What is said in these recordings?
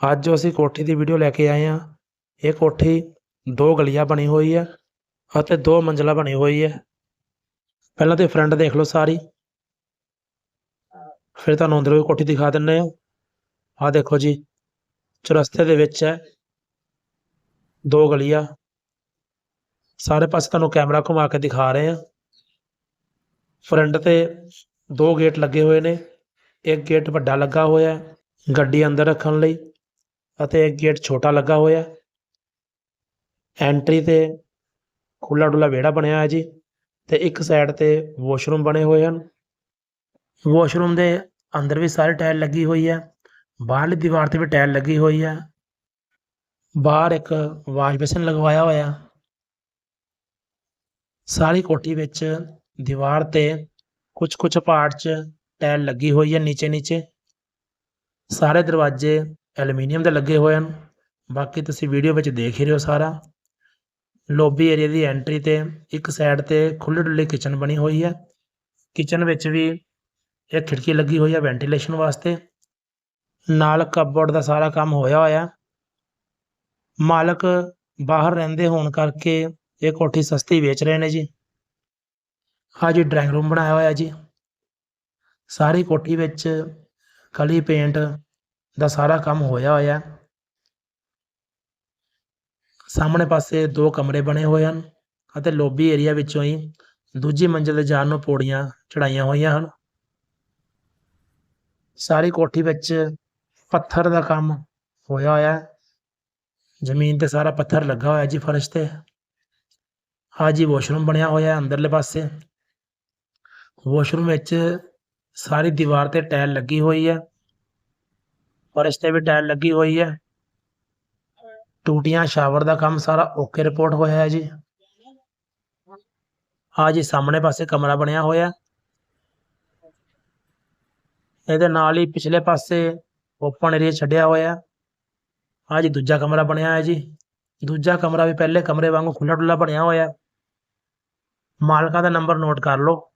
ਅੱਜ ਜੋ ਅਸੀਂ ਕੋਠੀ ਦੀ ਵੀਡੀਓ ਲੈ ਕੇ ਆਏ ਹਾਂ। ਇਹ ਕੋਠੀ ਦੋ ਗਲੀਆਂ ਬਣੀ ਹੋਈ ਹੈ ਅਤੇ ਦੋ ਮੰਜ਼ਲਾ ਬਣੀ ਹੋਈ ਹੈ। ਪਹਿਲਾਂ ਤੇ ਫਰੰਟ ਦੇਖ ਲਓ ਸਾਰੀ। ਫਿਰ ਤੁਹਾਨੂੰ ਅੰਦਰੋਂ ਵੀ ਕੋਠੀ ਦਿਖਾ ਦਿੰਨੇ ਆ ਆਹ ਦੇਖੋ ਜੀ, ਚੁਰਸਤੇ ਦੇ ਵਿੱਚ ਹੈ। ਦੋ ਗਲੀਆਂ। ਸਾਰੇ ਪਾਸੇ ਤੁਹਾਨੂੰ ਕੈਮਰਾ ਘੁਮਾ ਕੇ ਦਿਖਾ ਰਹੇ ਆ ਫਰੰਟ ਤੇ ਦੋ ਗੇਟ ਲੱਗੇ ਹੋਏ ਨੇ। ਇੱਕ ਗੇਟ ਵੱਡਾ ਲੱਗਾ ਹੋਇਆ ਗੱਡੀ ਅੰਦਰ ਰੱਖਣ ਲਈ। ਅਤੇ ਇੱਕ ਗੇਟ ਛੋਟਾ ਲੱਗਾ ਹੋਇਆ। ਐਂਟਰੀ ਤੇ ਖੁੱਲਾ ਡੁੱਲਾ ਵਿਹੜਾ ਬਣਿਆ ਹੈ ਜੀ ਤੇ ਇੱਕ ਸਾਈਡ ਤੇ ਵਾਸ਼ਰੂਮ ਬਣੇ ਹੋਏ ਹਨ। ਵਾਸ਼ਰੂਮ ਦੇ ਅੰਦਰ ਵੀ ਸਾਰੇ ਟਾਇਲ ਲੱਗੀ ਹੋਈ ਹੈ। ਬਾਹਰਲੀ ਦੀਵਾਰ ਤੇ ਵੀ ਟਾਇਲ ਲੱਗੀ ਹੋਈ ਹੈ। ਬਾਹਰ ਇੱਕ ਵਾਸ਼ ਬੇਸਿਨ ਲਗਵਾਇਆ ਹੋਇਆ। ਸਾਰੀ ਕੋਠੀ ਵਿੱਚ ਦੀਵਾਰ ਤੇ ਕੁਝ ਕੁਝ ਪਾਰਟ 'ਚ ਟਾਇਲ ਲੱਗੀ ਹੋਈ ਹੈ ਨੀਚੇ ਨੀਚੇ ਸਾਰੇ ਦਰਵਾਜ਼ੇ ਐਲੂਮੀਨੀਅਮ ਦੇ ਲੱਗੇ ਹੋਏ ਹਨ। ਬਾਕੀ ਤੁਸੀਂ ਵੀਡੀਓ ਵਿੱਚ ਦੇਖ ਹੀ ਰਹੇ ਹੋ ਸਾਰਾ। ਲੋਬੀ ਏਰੀਆ ਦੀ ਐਂਟਰੀ ਤੇ ਇੱਕ ਸਾਈਡ ਤੇ ਖੁੱਲ੍ਹੇ ਡੁੱਲੀ ਕਿਚਨ ਬਣੀ ਹੋਈ ਹੈ। ਕਿਚਨ ਵਿੱਚ ਵੀ ਇੱਕ ਖਿੜਕੀ ਲੱਗੀ ਹੋਈ ਹੈ ਵੈਂਟੀਲੇਸ਼ਨ ਵਾਸਤੇ। ਨਾਲ ਕਪਬੋਰਡ ਦਾ ਸਾਰਾ ਕੰਮ ਹੋਇਆ ਹੋਇਆ। ਮਾਲਕ ਬਾਹਰ ਰਹਿੰਦੇ ਹੋਣ ਕਰਕੇ ਇਹ ਕੋਠੀ ਸਸਤੀ ਵੇਚ ਰਹੇ ਨੇ ਜੀ। ਆ ਜੀ ਡਰਾਇੰਗ ਰੂਮ ਬਣਾਇਆ ਹੋਇਆ ਜੀ। ਸਾਰੀ ਕੋਠੀ ਵਿੱਚ ਕਲੀ ਪੇਂਟ ਦਾ ਸਾਰਾ ਕੰਮ ਹੋਇਆ ਹੋਇਆ। ਸਾਹਮਣੇ ਪਾਸੇ ਦੋ ਕਮਰੇ ਬਣੇ ਹੋਏ ਹਨ ਅਤੇ ਲੋਬੀ ਏਰੀਆ ਵਿੱਚੋਂ ਹੀ ਦੂਜੀ ਮੰਜ਼ਿਲ ਤੇ ਜਾਣ ਨੂੰ ਪੌੜੀਆਂ ਚੜਾਈਆਂ ਹੋਈਆਂ ਹਨ। ਸਾਰੀ ਕੋਠੀ ਵਿੱਚ ਪੱਥਰ ਦਾ ਕੰਮ ਹੋਇਆ ਹੋਇਆ ਜ਼ਮੀਨ ਤੇ ਸਾਰਾ ਪੱਥਰ ਲੱਗਾ ਹੋਇਆ ਜੀ ਫਰਸ਼ ਤੇ। ਹਾਂ ਜੀ ਵਾਸ਼ਰੂਮ ਬਣਿਆ ਹੋਇਆ ਅੰਦਰਲੇ ਪਾਸੇ। ਵਾਸ਼ਰੂਮ ਵਿੱਚ ਸਾਰੀ ਦੀਵਾਰ ਤੇ ਟਾਇਲ ਲੱਗੀ ਹੋਈ ਹੈ। ਫਰਸ਼ ਤੇ ਵੀ ਟਾਇਲ ਲੱਗੀ ਹੋਈ ਹੈ। ਟੂਟੀਆਂ, ਸ਼ਾਵਰ ਦਾ ਕੰਮ ਸਾਰਾ ਓਕੇ ਰਿਪੋਰਟ ਹੋਇਆ ਹੈ ਜੀ। ਹਾਂ ਜੀ, ਸਾਹਮਣੇ ਪਾਸੇ ਕਮਰਾ ਬਣਿਆ ਹੋਇਆ। ਇਹਦੇ ਨਾਲ ਹੀ ਪਿਛਲੇ ਪਾਸੇ ਓਪਨ ਏਰੀਆ ਛੱਡਿਆ ਹੋਇਆ। ਹਾਂ ਜੀ, ਦੂਜਾ ਕਮਰਾ ਬਣਿਆ ਹੈ ਜੀ। ਦੂਜਾ ਕਮਰਾ ਵੀ ਪਹਿਲੇ ਕਮਰੇ ਵਾਂਗੂ ਖੁੱਲਾ ਡੁੱਲਾ ਬਣਿਆ ਹੋਇਆ। ਮਾਲਕਾਂ ਦਾ ਨੰਬਰ ਨੋਟ ਕਰ ਲਓ।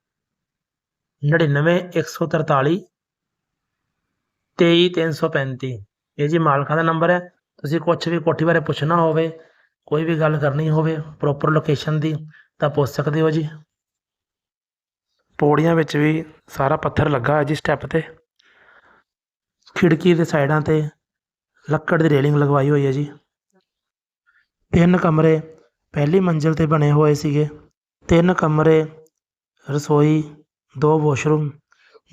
99 143 23335 ਇਹ ਜੀ ਮਾਲਕਾਂ ਦਾ ਨੰਬਰ ਹੈ। ਤੁਸੀਂ ਕੁਝ ਵੀ ਕੋਠੀ ਬਾਰੇ ਪੁੱਛਣਾ ਹੋਵੇ, ਕੋਈ ਵੀ ਗੱਲ ਕਰਨੀ ਹੋਵੇ ਪ੍ਰੋਪਰ ਲੋਕੇਸ਼ਨ ਦੀ, ਤਾਂ ਪੁੱਛ ਸਕਦੇ ਹੋ ਜੀ। ਪੌੜੀਆਂ ਵਿੱਚ ਵੀ ਸਾਰਾ ਪੱਥਰ ਲੱਗਾ ਹੈ ਜੀ ਸਟੈਪ ਤੇ। ਖਿੜਕੀ ਦੇ ਸਾਈਡਾਂ ਤੇ ਲੱਕੜ ਦੀ ਰੇਲਿੰਗ ਲਗਵਾਈ ਹੋਈ ਹੈ ਜੀ। ਤਿੰਨ ਕਮਰੇ ਪਹਿਲੀ ਮੰਜ਼ਿਲ ਤੇ ਬਣੇ ਹੋਏ ਸੀਗੇ। ਤਿੰਨ ਕਮਰੇ, ਰਸੋਈ, ਦੋ ਵਾਸ਼ਰੂਮ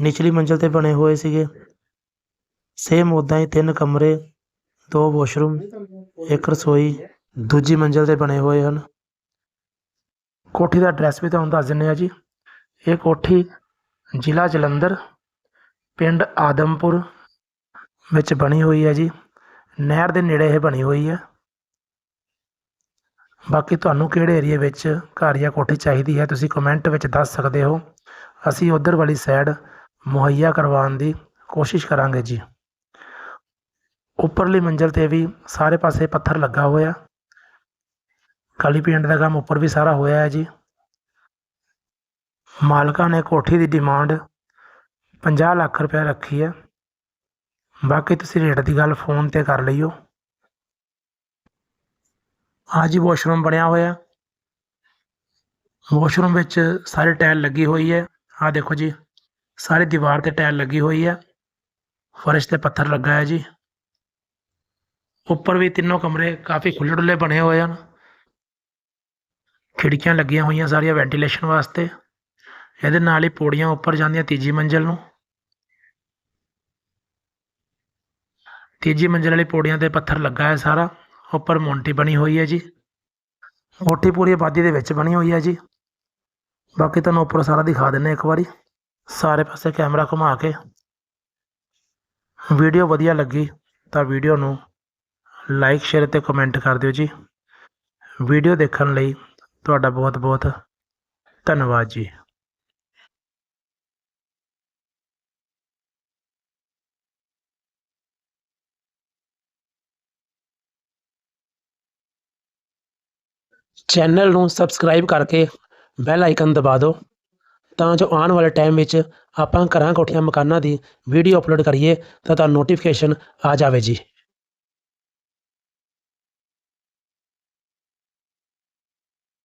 ਨਿਚਲੀ ਮੰਜ਼ਿਲ ਤੇ ਬਣੇ ਹੋਏ ਸੀਗੇ। ਸੇਮ ਉਦਾਂ ਹੀ ਤਿੰਨ ਕਮਰੇ, ਦੋ ਵਾਸ਼ਰੂਮ, ਇੱਕ ਰਸੋਈ, ਦੂਜੀ ਮੰਜ਼ਿਲ ਤੇ ਬਣੇ ਹੋਏ ਹਨ। ਕੋਠੀ ਦਾ ਐਡਰੈਸ ਵੀ ਤੁਹਾਨੂੰ ਦੱਸ ਦਿੰਨੇ ਆ ਜੀ। ਇਹ ਕੋਠੀ ਜ਼ਿਲ੍ਹਾ ਜਲੰਧਰ, ਪਿੰਡ ਆਦਮਪੁਰ ਵਿੱਚ ਬਣੀ ਹੋਈ ਹੈ ਜੀ। ਨਹਿਰ ਦੇ ਨੇੜੇ ਇਹ ਬਣੀ ਹੋਈ ਹੈ। ਬਾਕੀ ਤੁਹਾਨੂੰ ਕਿਹੜੇ ਏਰੀਆ ਵਿੱਚ ਘਰ ਜਾਂ ਕੋਠੀ ਚਾਹੀਦੀ ਹੈ, ਤੁਸੀਂ ਕਮੈਂਟ ਵਿੱਚ ਦੱਸ ਸਕਦੇ ਹੋ। ਅਸੀਂ ਉਧਰ ਵਾਲੀ ਸਾਈਡ ਮੁਹੱਈਆ ਕਰਵਾਉਣ ਦੀ ਕੋਸ਼ਿਸ਼ ਕਰਾਂਗੇ ਜੀ। ਉੱਪਰਲੀ ਮੰਜ਼ਿਲ ਤੇ ਵੀ ਸਾਰੇ ਪਾਸੇ ਪੱਥਰ ਲੱਗਾ ਹੋਇਆ। ਕਾਲੀ ਪੇਂਟ ਦਾ ਕੰਮ ਉੱਪਰ ਵੀ ਸਾਰਾ ਹੋਇਆ ਹੈ ਜੀ। ਮਾਲਕਾਂ ਨੇ ਕੋਠੀ ਦੀ ਡਿਮਾਂਡ 50 ਲੱਖ ਰੁਪਏ ਰੱਖੀ ਹੈ। ਬਾਕੀ ਤੁਸੀਂ ਰੇਟ ਦੀ ਗੱਲ ਫੋਨ ਤੇ ਕਰ ਲਈਓ। ਆ ਜੀ ਵਾਸ਼ਰੂਮ ਬਣਿਆ ਹੋਇਆ। ਵਾਸ਼ਰੂਮ ਵਿੱਚ ਸਾਰੇ ਟਾਇਲ ਲੱਗੀ ਹੋਈ ਹੈ। ਆਹ ਦੇਖੋ ਜੀ, ਸਾਰੀ ਦੀਵਾਰ ਤੇ ਟਾਇਲ ਲੱਗੀ ਹੋਈ ਹੈ। ਫਰਸ਼ ਤੇ ਪੱਥਰ ਲੱਗਾ ਹੈ ਜੀ। ਉੱਪਰ ਵੀ ਤਿੰਨੋਂ ਕਮਰੇ ਕਾਫੀ ਖੁੱਲ੍ਹੇ ਡੁੱਲੇ ਬਣੇ ਹੋਏ ਹਨ। ਖਿੜਕੀਆਂ ਲੱਗੀਆਂ ਹੋਈਆਂ ਸਾਰੀਆਂ ਵੈਂਟੀਲੇਸ਼ਨ ਵਾਸਤੇ। ਇਹਦੇ ਨਾਲ ਹੀ ਪੌੜੀਆਂ ਉੱਪਰ ਜਾਂਦੀਆਂ ਤੀਜੀ ਮੰਜ਼ਿਲ ਨੂੰ। ਤੀਜੀ ਮੰਜ਼ਿਲ ਵਾਲੀ ਪੌੜੀਆਂ ਤੇ ਪੱਥਰ ਲੱਗਾ ਹੈ ਸਾਰਾ। ਉੱਪਰ ਮੋਂਟੀ ਬਣੀ ਹੋਈ ਹੈ ਜੀ। ਕੋਠੀ ਪੂਰੀ ਆਬਾਦੀ ਦੇ ਵਿੱਚ ਬਣੀ ਹੋਈ ਹੈ ਜੀ। ਬਾਕੀ ਤੁਹਾਨੂੰ ਉੱਪਰ ਸਾਰਾ ਦਿਖਾ ਦਿੰਨੇ ਇੱਕ ਵਾਰੀ। ਸਾਰੇ ਪਾਸੇ ਕੈਮਰਾ ਘੁਮਾ ਕੇ। ਵੀਡੀਓ ਵਧੀਆ ਲੱਗੀ ਤਾਂ ਵੀਡੀਓ ਨੂੰ ਲਾਈਕ ਸ਼ੇਅਰ ਤੇ ਕਮੈਂਟ ਕਰ ਦਿਓ ਜੀ। ਵੀਡੀਓ ਦੇਖਣ ਲਈ ਤੁਹਾਡਾ ਬਹੁਤ ਬਹੁਤ ਧੰਨਵਾਦ ਜੀ। ਚੈਨਲ ਨੂੰ ਸਬਸਕ੍ਰਾਈਬ ਕਰਕੇ ਬੈਲ ਆਈਕਨ ਦਬਾ ਦਿਓ, ਤਾਂ ਜੋ ਆਉਣ ਵਾਲੇ ਟਾਈਮ ਵਿੱਚ ਆਪਾਂ ਘਰਾਂ ਕੋਠੀਆਂ ਮਕਾਨਾਂ ਦੀ ਵੀਡੀਓ ਅਪਲੋਡ ਕਰੀਏ, ਤਾਂ ਤੁਹਾਨੂੰ ਨੋਟੀਫਿਕੇਸ਼ਨ ਆ ਜਾਵੇ ਜੀ।